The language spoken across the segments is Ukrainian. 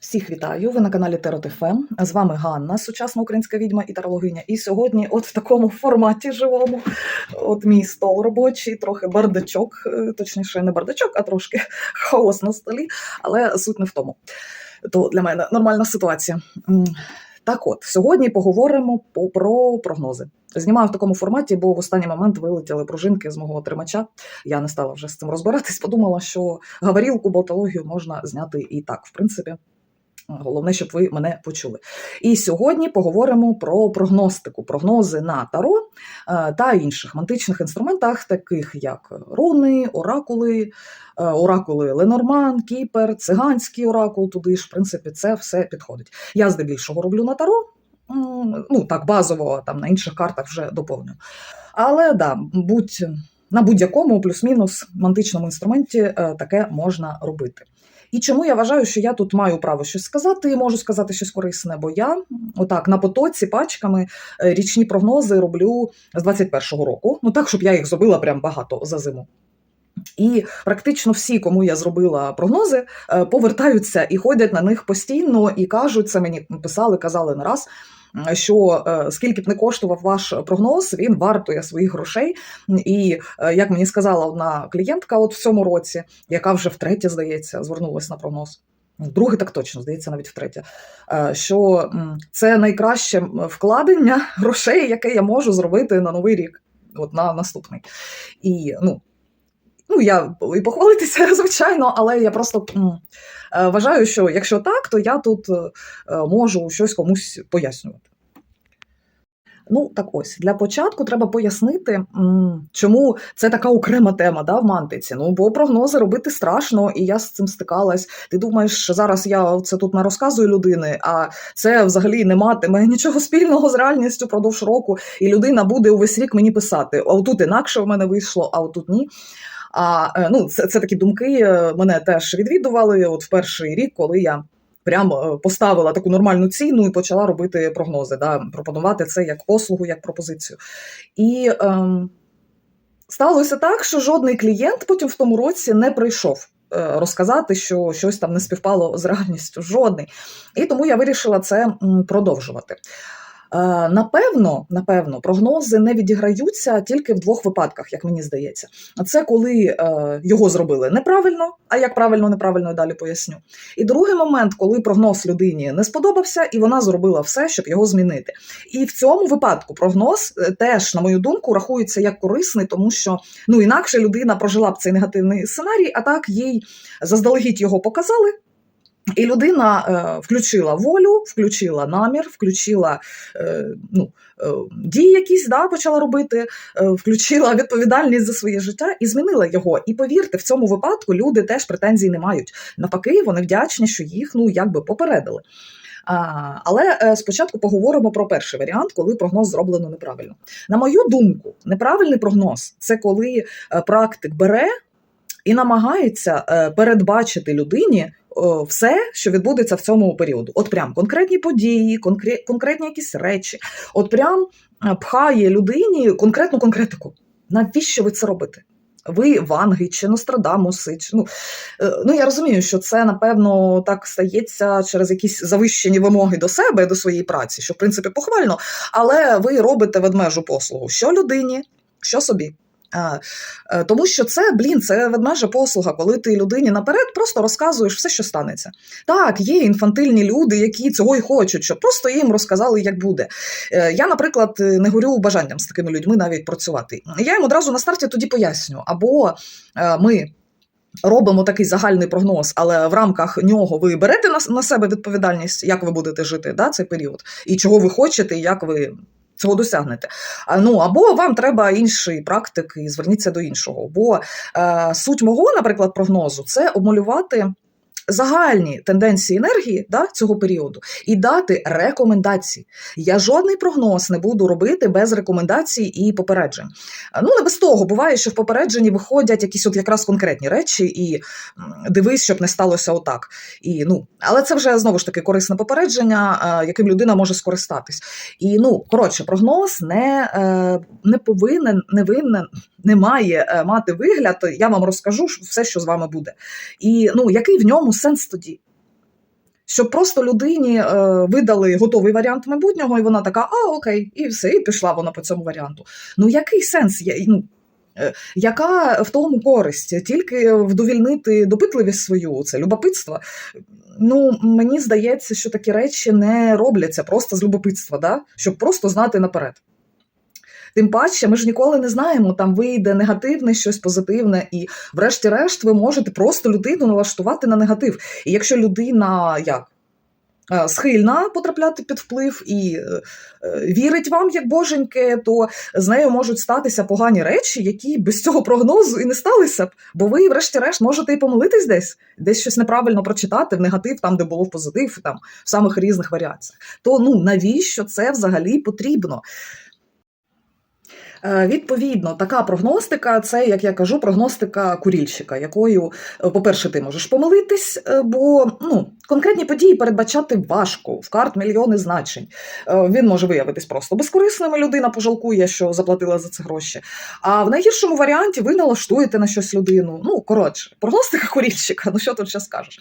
Всіх вітаю! Ви на каналі Теротифм. З вами Ганна, сучасна українська відьма і тарологиня. І сьогодні, от в такому форматі живому, от мій стол робочий, трохи бардачок, е, точніше, не бардачок, а трошки хаос на столі, але суть не в тому. То для мене нормальна ситуація. Так от, сьогодні поговоримо по- про прогнози. Знімаю в такому форматі, бо в останній момент вилетіли пружинки з мого тримача. Я не стала вже з цим розбиратись, подумала, що говорілку, болтологію можна зняти і так, в принципі. Головне, щоб ви мене почули. І сьогодні поговоримо про прогностику, прогнози на таро е, та інших мантичних інструментах, таких як руни, оракули, е, оракули Ленорман, Кіпер, циганський оракул. Туди ж, в принципі, це все підходить. Я здебільшого роблю на таро. Ну так, базово там на інших картах вже доповню. Але да, будь на будь-якому плюс-мінус мантичному інструменті е, таке можна робити. І чому я вважаю, що я тут маю право щось сказати, і можу сказати щось корисне, бо я отак на потоці пачками е, річні прогнози роблю з 21-го року. Ну так, щоб я їх зробила прям багато за зиму. І практично всі, кому я зробила прогнози, е, повертаються і ходять на них постійно і кажуть, це мені писали, казали не раз. Що е, скільки б не коштував ваш прогноз, він вартує своїх грошей. І е, як мені сказала одна клієнтка, от в цьому році, яка вже втретє, здається, звернулася на прогноз. Другий так точно, здається, навіть втретє. Що це найкраще вкладення грошей, яке я можу зробити на новий рік, от на наступний. І ну, ну я і похвалитися, звичайно, але я просто е, вважаю, що якщо так, то я тут е, можу щось комусь пояснювати. Ну, так ось для початку треба пояснити, чому це така окрема тема да, в мантиці. Ну, бо прогнози робити страшно, і я з цим стикалась. Ти думаєш, що зараз я це тут не розказую людини, а це взагалі не матиме нічого спільного з реальністю продовж року, і людина буде увесь рік мені писати: а отут інакше в мене вийшло, а отут ні. А е, ну, це, це такі думки е, мене теж відвідували от в перший рік, коли я прямо е, поставила таку нормальну ціну і почала робити прогнози, да, пропонувати це як послугу, як пропозицію. І ем, сталося так, що жодний клієнт потім в тому році не прийшов. Розказати, що щось там не співпало з реальністю, жодний. І тому я вирішила це продовжувати. Е, Напевно, напевно, прогнози не відіграються тільки в двох випадках, як мені здається. Це коли е, його зробили неправильно, а як правильно, неправильно далі поясню. І другий момент, коли прогноз людині не сподобався, і вона зробила все, щоб його змінити. І в цьому випадку прогноз е, теж, на мою думку, рахується як корисний, тому що ну інакше людина прожила б цей негативний сценарій, а так їй заздалегідь його показали. І людина е, включила волю, включила намір, включила е, ну, е, дії якісь да, почала робити, е, включила відповідальність за своє життя і змінила його. І повірте, в цьому випадку люди теж претензій не мають. Навпаки, вони вдячні, що їх ну якби попередили. А, але е, спочатку поговоримо про перший варіант, коли прогноз зроблено неправильно. На мою думку, неправильний прогноз це коли е, практик бере і намагається е, передбачити людині все, що відбудеться в цьому періоду. От прям конкретні події, конкре- конкретні якісь речі, от прям е, пхає людині конкретну конкретику. Навіщо ви це робите? Ви Ванги чи Нострадамуси? Чи, ну, е, ну я розумію, що це напевно так стається через якісь завищені вимоги до себе, до своєї праці, що в принципі похвально, але ви робите ведмежу послугу що людині, що собі. Е, Тому що це, блін, це ведмежа послуга, коли ти людині наперед просто розказуєш все, що станеться. Так, є інфантильні люди, які цього й хочуть, щоб просто їм розказали, як буде. Е, Я, наприклад, не горю бажанням з такими людьми навіть працювати. Я їм одразу на старті тоді поясню, або е, ми. Робимо такий загальний прогноз, але в рамках нього ви берете на, на себе відповідальність, як ви будете жити да, цей період, і чого ви хочете, і як ви цього досягнете. Ну або вам треба інший практик, і зверніться до іншого. Бо е, суть мого, наприклад, прогнозу це обмалювати. Загальні тенденції енергії да, цього періоду і дати рекомендації. Я жодний прогноз не буду робити без рекомендацій і попереджень. Ну не без того буває, що в попередженні виходять якісь от якраз конкретні речі, і дивись, щоб не сталося отак. І ну, але це вже знову ж таки корисне попередження, е, яким людина може скористатись. І ну коротше, прогноз не, е, не повинен, не винен, не має е, мати вигляд. Я вам розкажу все, що з вами буде. І ну який в ньому сенс тоді? Щоб просто людині е, видали готовий варіант майбутнього, і вона така, а окей, і все, і пішла вона по цьому варіанту. Ну який сенс? Я, ну, е, яка в тому користь? Тільки вдовільнити допитливість свою, це любопитство. Ну, мені здається, що такі речі не робляться просто з любопитства, да? щоб просто знати наперед. Тим паче, ми ж ніколи не знаємо, там вийде негативне, щось позитивне, і, врешті-решт, ви можете просто людину налаштувати на негатив. І якщо людина як е, схильна потрапляти під вплив і е, е, вірить вам як боженьке, то з нею можуть статися погані речі, які без цього прогнозу і не сталися б. Бо ви, врешті-решт, можете і помилитись десь, десь щось неправильно прочитати в негатив, там, де було в позитив, там в самих різних варіаціях. То ну навіщо це взагалі потрібно? Е, Відповідно, така прогностика це, як я кажу, прогностика курільщика, якою, е, по-перше, ти можеш помилитись, е, бо ну, конкретні події передбачати важко. В карт мільйони значень. Він може виявитись просто безкорисним, людина пожалкує, що заплатила за це гроші. А в найгіршому варіанті ви налаштуєте на щось людину. Ну, коротше, прогностика курільщика, ну що тут ще скажеш.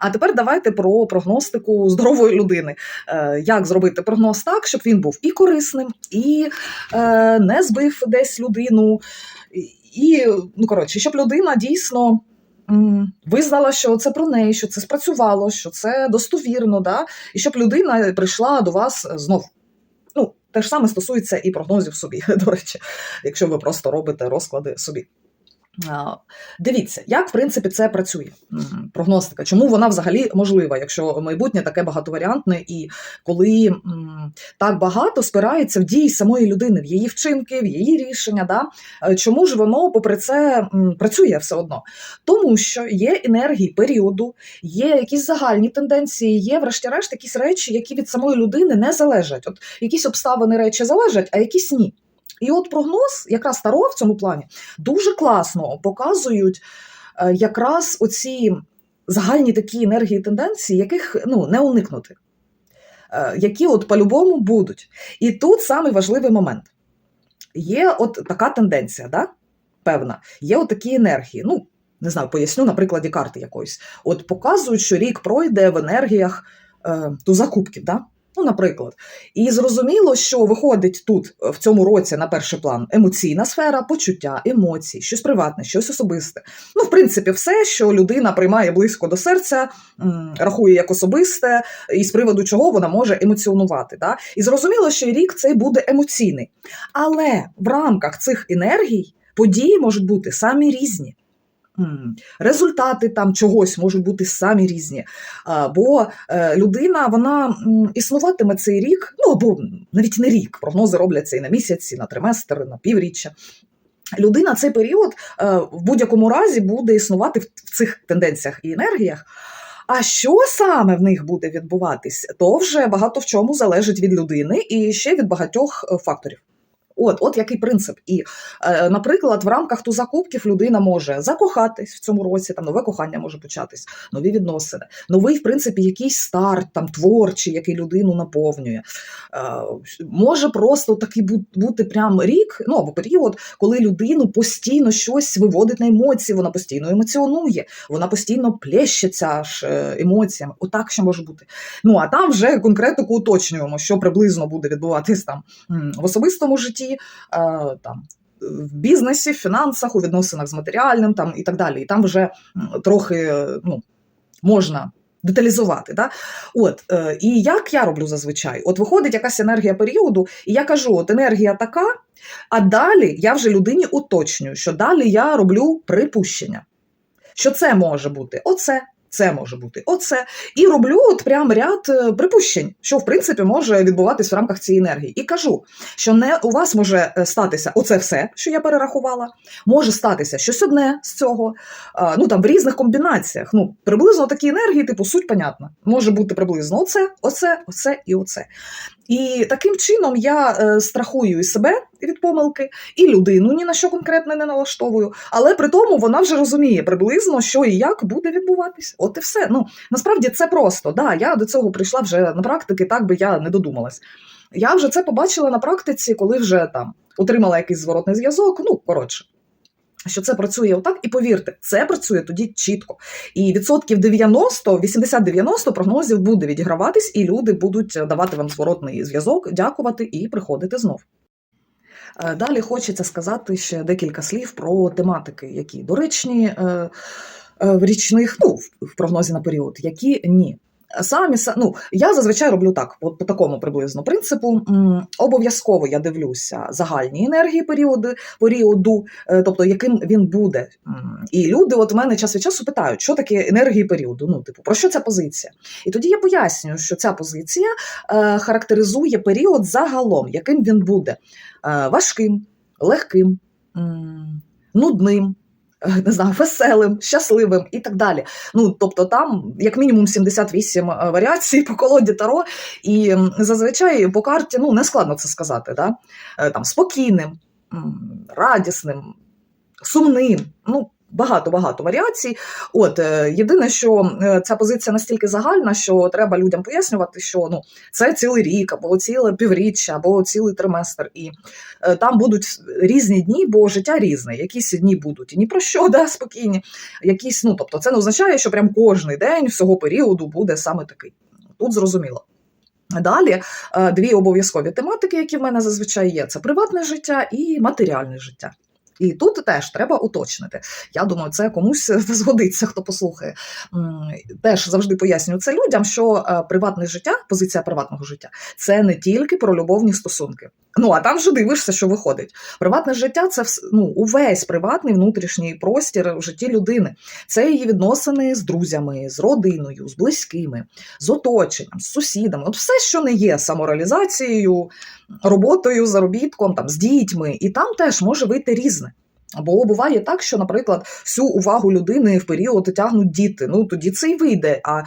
А тепер давайте про прогностику здорової людини. Е, Як зробити прогноз так, щоб він був і корисним, і е, не збив десь людину, і ну коротше, щоб людина дійсно. Визнала, що це про неї, що це спрацювало, що це достовірно, да? і щоб людина прийшла до вас знов. Ну, те ж саме стосується і прогнозів собі, до речі, якщо ви просто робите розклади собі. Дивіться, як в принципі це працює. Прогностика. Чому вона взагалі можлива, якщо майбутнє таке багатоваріантне, і коли так багато спирається в дії самої людини, в її вчинки, в її рішення. Да? Е, Чому ж воно, попри це, працює все одно? Тому що є енергії періоду, є якісь загальні тенденції, є, врешті-решт, якісь речі, які від самої людини не залежать. От якісь обставини речі залежать, а якісь ні. І от прогноз, якраз Таро в цьому плані, дуже класно показують е, якраз оці загальні такі енергії тенденції, яких ну, не уникнути, е, які от по-любому будуть. І тут самий важливий момент. Є от така тенденція, да? певна, є от такі енергії. Ну, не знаю, поясню на прикладі карти якоїсь. От показують, що рік пройде в енергіях е, туза кубків, да? Ну, наприклад, і зрозуміло, що виходить тут в цьому році на перший план емоційна сфера, почуття, емоції, щось приватне, щось особисте. Ну, в принципі, все, що людина приймає близько до серця, рахує як особисте, і з приводу чого вона може емоціонувати. Да? І зрозуміло, що рік цей буде емоційний. Але в рамках цих енергій події можуть бути самі різні. Результати там чогось можуть бути самі різні. Бо е, людина вона існуватиме цей рік, ну або навіть не рік. Прогнози робляться і на місяць, і на триместр, на півріччя. Людина цей період е, в будь-якому разі буде існувати в, в цих тенденціях і енергіях. А що саме в них буде відбуватись, то вже багато в чому залежить від людини і ще від багатьох е, факторів. От, от який принцип. І, е, наприклад, в рамках туза кубків людина може закохатись в цьому році, там нове кохання може початись, нові відносини, новий, в принципі, якийсь старт там творчий, який людину наповнює. Е, може просто такий бу- бути прям рік, ну або період, коли людину постійно щось виводить на емоції, вона постійно емоціонує, вона постійно плещеться аж е, емоціями. Отак ще може бути. Ну а там вже конкретику уточнюємо, що приблизно буде відбуватись там в особистому житті, е, там. В бізнесі, в фінансах, у відносинах з матеріальним там і так далі. І там вже трохи е, ну, можна деталізувати. Да? От, е, і як я роблю зазвичай? От виходить якась енергія періоду, і я кажу: от енергія така, а далі я вже людині уточнюю, що далі я роблю припущення. Що це може бути оце, це може бути оце. І роблю от прям ряд е, припущень, що в принципі може відбуватись в рамках цієї енергії. І кажу, що не у вас може е, статися оце все, що я перерахувала, може статися щось одне з цього, ну там в різних комбінаціях. Ну, приблизно такі енергії, типу, суть понятна. Може бути приблизно оце, оце, оце і оце. І таким чином я е, страхую і себе від помилки, і людину ні на що конкретне не налаштовую. Але при тому вона вже розуміє приблизно, що і як буде відбуватись. От і все. Ну насправді це просто. Да, я до цього прийшла вже на практики, так би я не додумалась. Я вже це побачила на практиці, коли вже там отримала якийсь зворотний зв'язок. Ну коротше. Що це працює отак, і повірте, це працює тоді чітко. І відсотків 90, 80-90 прогнозів буде відіграватись, і люди будуть давати вам зворотний зв'язок, дякувати і приходити знов. Е, Далі хочеться сказати ще декілька слів про тематики, які доречні е, е, в річних, ну, в- в прогнозі на період, які ні. Самі са- ну, я зазвичай роблю так, от по такому приблизно принципу. Обов'язково я дивлюся загальні енергії періоди, періоду, е, тобто яким він буде. І люди от мене час від часу питають, що таке енергії періоду. Ну, типу, про що ця позиція? І тоді я пояснюю, що ця позиція е, характеризує період загалом, яким він буде е, важким, легким, нудним. Е, Не знаю, веселим, щасливим і так далі. Ну тобто, там як мінімум 78 е, варіацій по колоді Таро, і зазвичай по карті ну не складно це сказати. Да? Е, Там спокійним, радісним, сумним. Ну багато багато варіацій. От е, єдине, що е, ця позиція настільки загальна, що треба людям пояснювати, що ну це цілий рік, або ціле півріччя, або цілий триместр. І е, там будуть різні дні, бо життя різне. Якісь дні будуть і ні про що, да, спокійні. Якісь, ну тобто, це не означає, що прям кожний день всього періоду буде саме такий. Тут зрозуміло. Далі дві обов'язкові тематики, які в мене зазвичай є: це приватне життя і матеріальне життя. І тут теж треба уточнити. Я думаю, це комусь згодиться, хто послухає. Теж завжди пояснюю це людям, що е, приватне життя, позиція приватного життя це не тільки про любовні стосунки. Ну а там вже дивишся, що виходить. Приватне життя це ну, увесь приватний внутрішній простір в житті людини. Це її відносини з друзями, з родиною, з близькими, з оточенням, з сусідами. От все, що не є самореалізацією, роботою, заробітком, там, з дітьми, і там теж може вийти різне. Бо буває так, що, наприклад, всю увагу людини в період тягнуть діти. Ну тоді це й вийде. А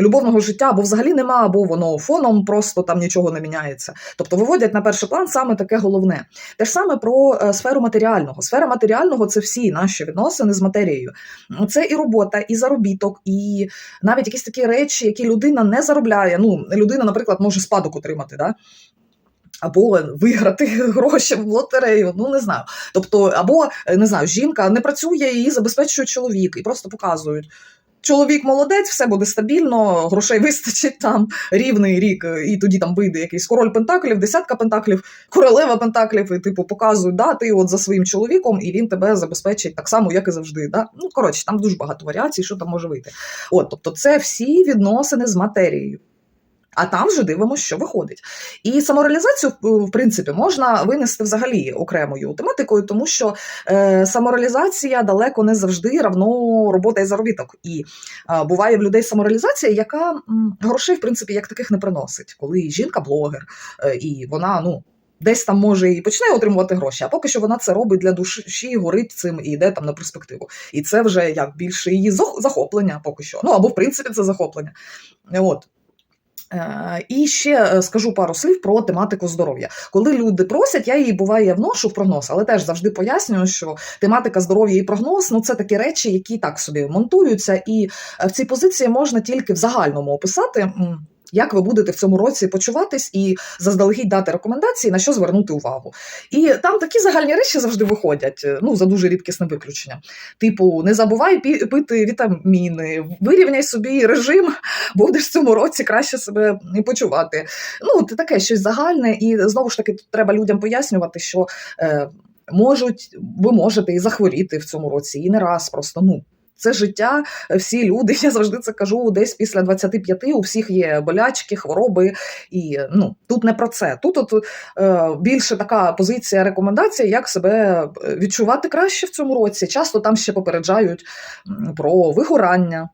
любовного життя або взагалі нема, або воно фоном просто там нічого не міняється. Тобто виводять на перший план саме таке головне. Те ж саме про е, сферу матеріального. Сфера матеріального це всі наші відносини з матерією. Це і робота, і заробіток, і навіть якісь такі речі, які людина не заробляє. Ну, людина, наприклад, може спадок отримати. Да? Або виграти гроші в лотерею, ну не знаю. Тобто, або е, не знаю, жінка не працює, її забезпечує чоловік, і просто показують. Чоловік молодець, все буде стабільно, грошей вистачить там рівний рік, е, і тоді там вийде якийсь король пентаклів, десятка пентаклів, королева пентаклів, і типу показують, да, ти от за своїм чоловіком, і він тебе забезпечить так само, як і завжди. Да? Ну коротше, там дуже багато варіацій, що там може вийти. От, тобто, це всі відносини з матерією. А там вже дивимося, що виходить. І самореалізацію, в принципі, можна винести взагалі окремою тематикою, тому що е, самореалізація далеко не завжди равно робота і заробіток. І е, буває в людей самореалізація, яка м, грошей, в принципі, як таких не приносить, коли жінка блогер, е, і вона, ну. Десь там може і почне отримувати гроші, а поки що вона це робить для душі, горить цим і йде там на перспективу. І це вже як більше її захоплення поки що. Ну або в принципі це захоплення. От. Е, І ще е, скажу пару слів про тематику здоров'я. Коли люди просять, я її буває вношу в прогноз, але теж завжди пояснюю, що тематика здоров'я і прогноз ну це такі речі, які так собі монтуються, і е, в цій позиції можна тільки в загальному описати. Як ви будете в цьому році почуватись і заздалегідь дати рекомендації, на що звернути увагу. І там такі загальні речі завжди виходять, е, ну за дуже рідкісним виключенням. Типу, не забувай пити вітаміни, вирівняй собі режим, будеш в цьому році краще себе почувати. Ну, це таке щось загальне, і знову ж таки треба людям пояснювати, що е, можуть, ви можете і захворіти в цьому році, і не раз просто ну. Це життя, всі люди, я завжди це кажу, десь після 25 у всіх є болячки, хвороби, і ну тут не про це. Тут от, е, більше така позиція рекомендація, як себе е, відчувати краще в цьому році. Часто там ще попереджають про вигорання,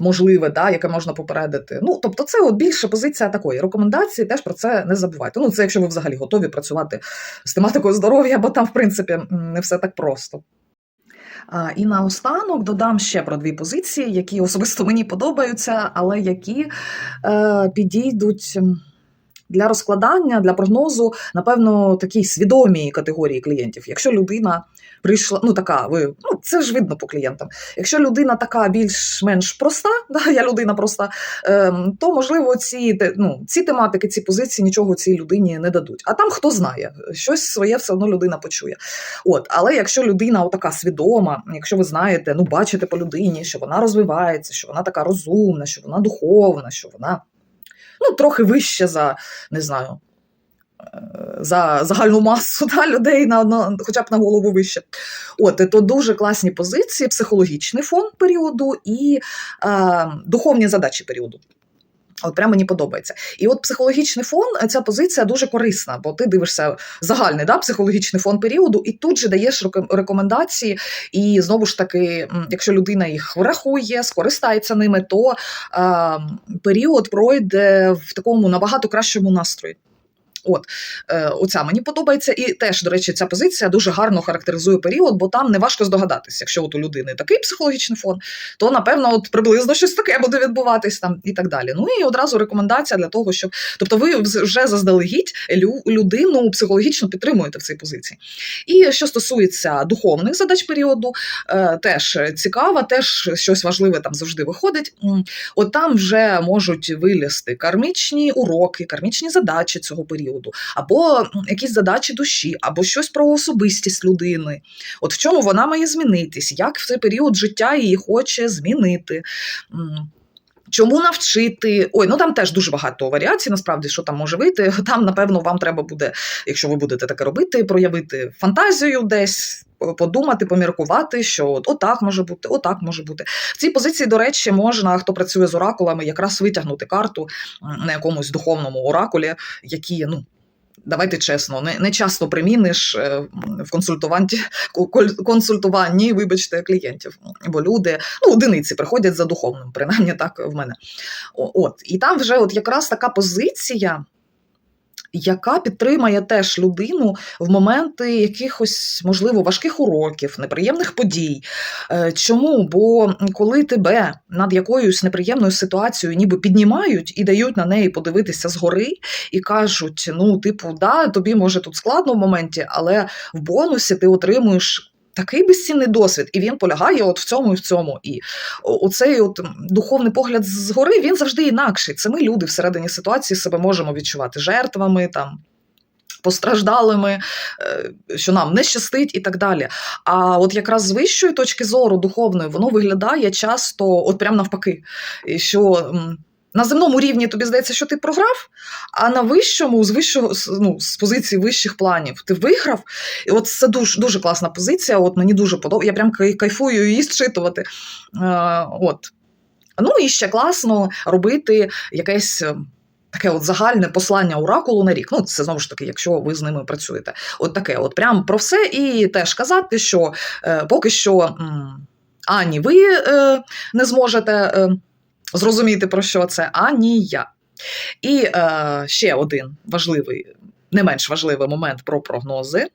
можливе, да, яке можна попередити. Ну, тобто, це от більше позиція такої. Рекомендації теж про це не забувайте. Ну, це якщо ви взагалі готові працювати з тематикою здоров'я, бо там, в принципі, не все так просто. І наостанок додам ще про дві позиції, які особисто мені подобаються, але які е, підійдуть для розкладання, для прогнозу, напевно, такій свідомій категорії клієнтів. Якщо людина прийшла, ну така, ви ну це ж видно по клієнтам. Якщо людина така більш-менш проста, да, я людина проста, ем, то можливо ці те- ну, ці тематики, ці позиції нічого цій людині не дадуть. А там хто знає, щось своє все одно людина почує. От, але якщо людина така свідома, якщо ви знаєте, ну бачите по людині, що вона розвивається, що вона така розумна, що вона духовна, що вона ну, трохи вище за не знаю. е, За загальну масу да, людей на, на хоча б на голову вище. От то дуже класні позиції, психологічний фон періоду і е, духовні задачі періоду. От прямо мені подобається. І от психологічний фон, е, ця позиція дуже корисна, бо ти дивишся загальний да, психологічний фон періоду, і тут же даєш реко- рекомендації. І знову ж таки, якщо людина їх врахує, скористається ними, то е, період пройде в такому набагато кращому настрої. От, е, оця мені подобається, і теж, до речі, ця позиція дуже гарно характеризує період, бо там не важко здогадатись, якщо от у людини такий психологічний фон, то напевно от приблизно щось таке буде відбуватись там і так далі. Ну і одразу рекомендація для того, щоб тобто ви вже заздалегідь лю- людину психологічно підтримуєте в цій позиції. І що стосується духовних задач періоду, е, теж цікаво, теж щось важливе там завжди виходить. От там вже можуть вилізти кармічні уроки, кармічні задачі цього періоду, або якісь задачі душі, або щось про особистість людини. От в чому вона має змінитись, як в цей період життя її хоче змінити. Чому навчити? Ой, ну там теж дуже багато варіацій, насправді, що там може вийти. Там, напевно, вам треба буде, якщо ви будете таке робити, проявити фантазію десь, подумати, поміркувати, що от отак може бути, отак може бути. В цій позиції, до речі, можна, хто працює з оракулами, якраз витягнути карту на якомусь духовному оракулі, які, ну. Давайте чесно, не, не часто приміниш е, в консультуванті консультуванні, вибачте, клієнтів. Бо люди, ну, одиниці приходять за духовним, принаймні так в мене. От, і там вже от якраз така позиція, яка підтримає теж людину в моменти якихось, можливо, важких уроків, неприємних подій. Е, Чому? Бо коли тебе над якоюсь неприємною ситуацією ніби піднімають і дають на неї подивитися згори, і кажуть: ну, типу, да, тобі може тут складно в моменті, але в бонусі ти отримуєш. Такий безцінний досвід, і він полягає от в цьому і в цьому. І оцей от духовний погляд згори він завжди інакший. Це ми люди всередині ситуації себе можемо відчувати жертвами там. Постраждалими, е, що нам не щастить і так далі. А от якраз з вищої точки зору духовної воно виглядає часто от прям навпаки, що на земному рівні тобі здається, що ти програв, а на вищому, з вищого ну, з позиції вищих планів, ти виграв. І от це дуже дуже класна позиція. От мені дуже подобається. Я прям кайфую її зчитувати. Е, от. Ну і ще класно робити якесь. е, Таке от загальне послання оракулу на рік. Ну, це знову ж таки, якщо ви з ними працюєте. От таке, от прям про все, і теж казати, що е, поки що м, ані ви е, не зможете е, зрозуміти, про що це, ані я. І е, ще один важливий, не менш важливий момент про прогнози.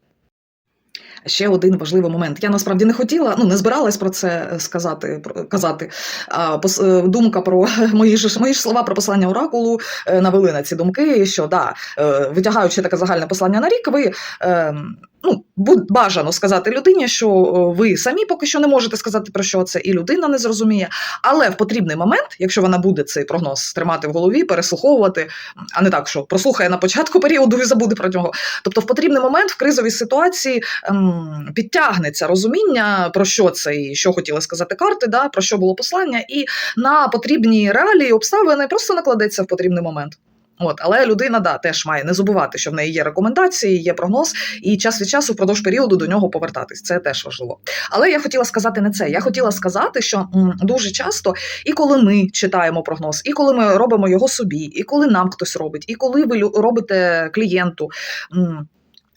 Ще один важливий момент. Я насправді не хотіла, ну не збиралась про це сказати. про- казати. А е, думка про мої ж мої ж слова про послання оракулу е, навели на ці думки. Що да, е, витягаючи таке загальне послання на рік, ви е, ну бажано сказати людині, що е, ви самі поки що не можете сказати про що це, і людина не зрозуміє. Але в потрібний момент, якщо вона буде цей прогноз тримати в голові, переслуховувати, а не так, що прослухає на початку періоду і забуде про нього. Тобто, в потрібний момент в кризовій ситуації ем, підтягнеться розуміння, про що це і що хотіли сказати карти, да, про що було послання, і на потрібні реалії, обставини просто накладеться в потрібний момент. От, але людина да, теж має не забувати, що в неї є рекомендації, є прогноз, і час від часу впродовж періоду до нього повертатись. Це теж важливо. Але я хотіла сказати не це. Я хотіла сказати, що м, дуже часто, і коли ми читаємо прогноз, і коли ми робимо його собі, і коли нам хтось робить, і коли ви робите клієнту. м,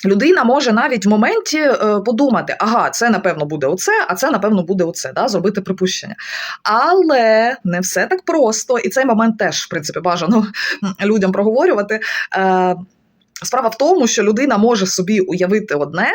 Людина може навіть в моменті е, подумати, ага, це напевно буде оце, а це напевно буде оце, да, зробити припущення. Але не все так просто, і цей момент теж, в принципі, бажано людям проговорювати. Е, Справа в тому, що людина може собі уявити одне,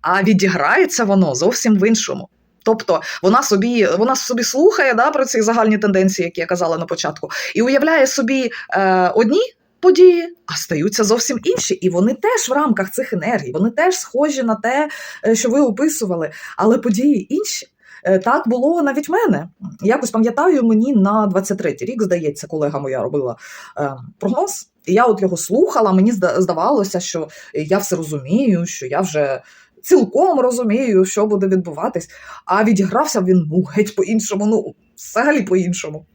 а відіграється воно зовсім в іншому. Тобто вона собі вона собі слухає да, про ці загальні тенденції, які я казала на початку, і уявляє собі е, одні події, а стаються зовсім інші. І вони теж в рамках цих енергій, вони теж схожі на те, е, що ви описували, але події інші. Е, Так було навіть в мене. Якось пам'ятаю, мені на 23-й рік, здається, колега моя робила е, прогноз. І я от його слухала, мені здавалося, що я все розумію, що я вже цілком розумію, що буде відбуватись. А відігрався він ну, геть по-іншому, ну, взагалі по-іншому.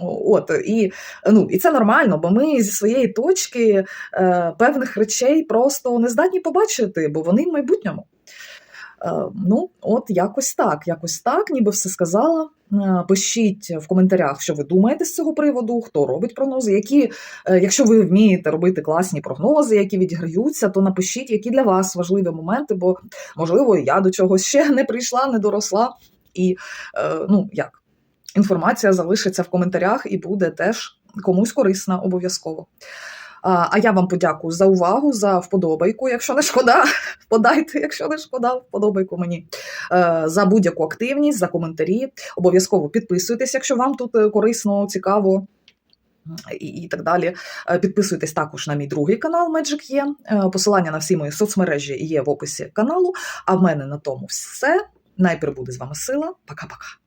От, і, ну, і це нормально, бо ми зі своєї точки е, певних речей просто не здатні побачити, бо вони в майбутньому. Е, ну, от якось так, якось так, ніби все сказала. Е, Пишіть в коментарях, що ви думаєте з цього приводу, хто робить прогнози, які, е, якщо ви вмієте робити класні прогнози, які відіграються, то напишіть, які для вас важливі моменти, бо, можливо, я до чогось ще не прийшла, не доросла. І е, ну як, інформація залишиться в коментарях і буде теж комусь корисна обов'язково. А я вам подякую за увагу, за вподобайку. Якщо не шкода, подайте, якщо не шкода, вподобайку мені Е, за будь-яку активність, за коментарі. Обов'язково підписуйтесь, якщо вам тут е, корисно, цікаво. І, і так далі. Е, Підписуйтесь також на мій другий канал Magic є. Посилання на всі мої соцмережі є в описі каналу. А в мене на тому все. Найприбуде з вами сила. Пока-пока.